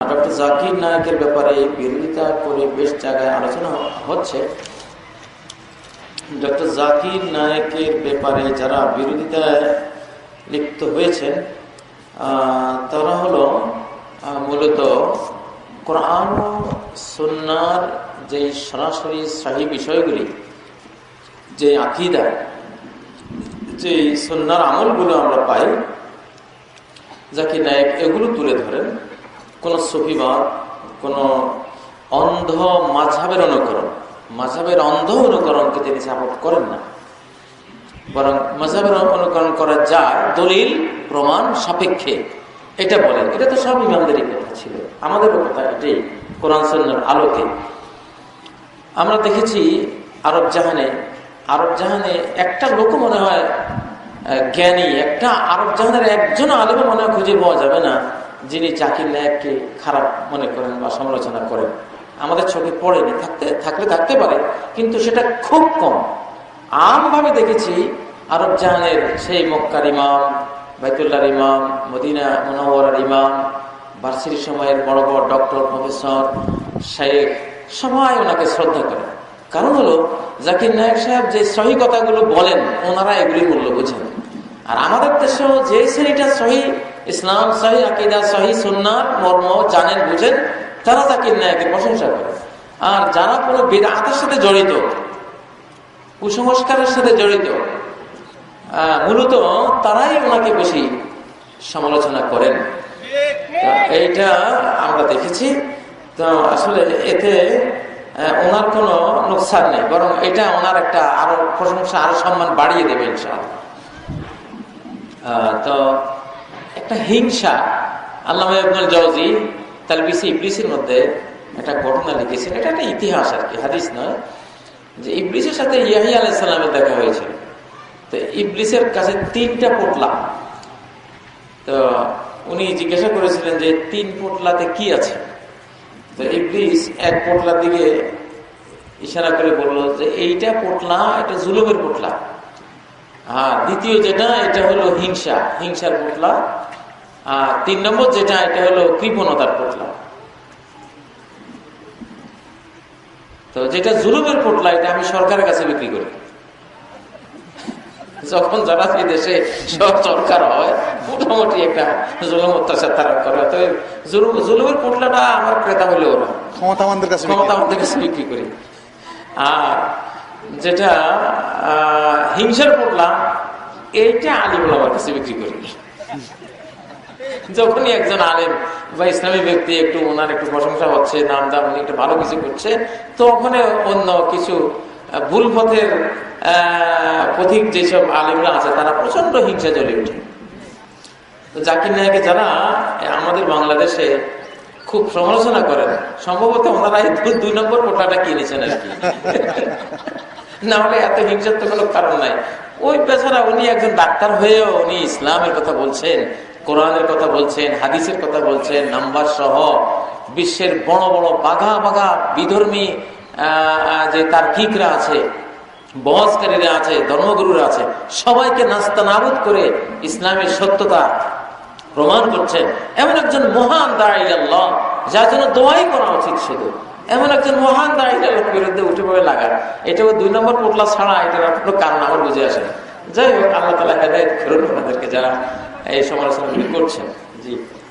Doctor Zakir নায়কের ব্যাপারে বিরোধিতা করে বেশ জায়গায় আলোচনা হচ্ছে। ডক্টর জাকির নায়কের ব্যাপারে যারা বিরোধিতায় লিপ্ত হয়েছেন তারা হলো মূলত কোরআন সন্ন্যার যে সরাসরি সাহি বিষয়গুলি, যে আকিদা যে সন্ন্যার আমলগুলো আমরা পাই, জাকির নায়ক এগুলো তুলে ধরেন। কোন সফিবাদ কোন অন্ধ মাঝাবের অনুকরণ মাঝাবের অন্ধ অনুকরণকে তিনি সাপোর্ট করেন না। বরং মাঝাবের অনুকরণ করা যায় দলিল, প্রমাণ, সাপেক্ষে। এটা বলেন। এটা তো সব ইমামদেরই কথা ছিল। আমাদেরও কথা এটাই, কোরআন সন্ন্যার আলোকে। আমরা দেখেছি আরব জাহানে আরব জাহানে একটা লোক মনে হয় জ্ঞানী, একটা আরব জাহানের একজন আলেমও মনে হয় খুঁজে পাওয়া যাবে না। যিনি জাকির নায়ককে খারাপ মনে করেন বা সমালোচনা করেন, আমাদের চোখে পড়েনি, থাকতে, থাকলে থাকতে পারে, কিন্তু সেটা খুব কম। আমভাবে দেখেছি, আরব জাহানের সেই মক্কার ইমাম, বাইতুল্লাহর ইমাম, মদিনা মনোহরার ইমাম ভার্সিটির সময়ের বড় বড় ডক্টর, প্রফেসর শেখ সবাই ওনাকে শ্রদ্ধা করে। কারণ হলো, জাকির নায়ক সাহেব যে সহি কথাগুলো বলেন, ওনারা এগুলি মূল্য বোঝেন। আর আমাদের দেশেও যে শ্রেণীটা সহি ইসলাম সহি আকিদা সহি সুন্নার মর্ম জানেন বুঝেন তারা জাকির নায়কের প্রশংসা করে। আর যারা কোনো বেদাতের সাথে জড়িত কুসংস্কারের সাথে জড়িত মূলত তারাই ওনাকে বেশি সমালোচনা করেন। এইটা আমরা দেখেছি। তো আসলে এতে ওনার কোনো নোকসান নেই বরং এটা ওনার একটা আরও প্রশংসা আরও সম্মান বাড়িয়ে দেবে আহ, তো একটা হিংসা। আল্লাহ ইবনুল জওজি তার বিসি ইবলিসের মধ্যে একটা ঘটনা লিখেছেন। এটা একটা ইতিহাস আর কি, হাদিস নয় যে ইবলিসের সাথে ইয়াহি আলাইসাল্লামের দেখা হয়েছিল। তো ইবলিসের কাছে তিনটা পোটলা। তো উনি জিজ্ঞাসা করেছিলেন যে তিন পোটলাতে কি আছে? তো ইবলিস এক পোটলার দিকে ইশারা করে বলল যে এইটা পোটলা, এটা জুলুমের পোটলা। আর দ্বিতীয় যেটা এটা হলো হিংসা। হিংসার পোটলা আর তিন নম্বর যেটা এটা হলো কৃপণতার পোটলা তো যেটা জুলুমের পোটলা এটা আমি সরকারের কাছে বিক্রি করি। যখন যারা এই দেশে সব সরকার হয় মোটামুটি একটা জুলুম অত্যাচার তারা করে। তো জুলুমের পোটলাটা আমার ক্রেতা হইলে ওরা ক্ষমতাবানদের কাছে ক্ষমতা আমাদের কাছে বিক্রি করি। আর যেটা হিংসার পোটলা এইটা আলিম আমার কাছে বিক্রি করি। যখনই একজন আলেম বা ইসলামী ব্যক্তি একটু ওনার একটু প্রশংসা হচ্ছে নাম দাম উনি একটু ভালো কিছু করছে তখন অন্য কিছু ভুল পথের পথিক যেসব আলেমরা আছে, তারা প্রচণ্ড হিংসা জ্বলে ওঠে। তো জাকির নায়কে যারা আমাদের বাংলাদেশে খুব সমালোচনা করেন, সম্ভবত ওনারা দুই নম্বর কোটাটা কিনেছেন আর কি। না হলে এত হিংসার তো কোনো কারণ নাই। ওই বেচারা, উনি একজন ডাক্তার হয়েও উনি ইসলামের কথা বলছেন, কোরআনের কথা বলছেন, হাদিসের কথা বলছেন, নাম্বার সহ বিশ্বের বড় বড় বাঘা বাঘা বিধর্মী যে তার কিকরা আছে, বহসকারীরা আছে, ধর্মগুরুরা আছে, সবাইকে নাস্তা নাবুদ করে ইসলামের সত্যতা প্রমাণ করছেন। এমন একজন মহান আল্লাহ যার জন্য দোয়াই করা উচিত শুধু। এমন একজন মহান দাঁড়িয়ে লোক বিরুদ্ধে উঠে পড়ে লাগা এটা দুই নম্বর পোটলা ছাড়া এটার কোনো কারণ আমার বুঝে আসে না। যাই হোক, আল্লাহ তালা হেদায়ত করুন ওনাদেরকে যারা এই সমালোচনাগুলি করছেন। জি।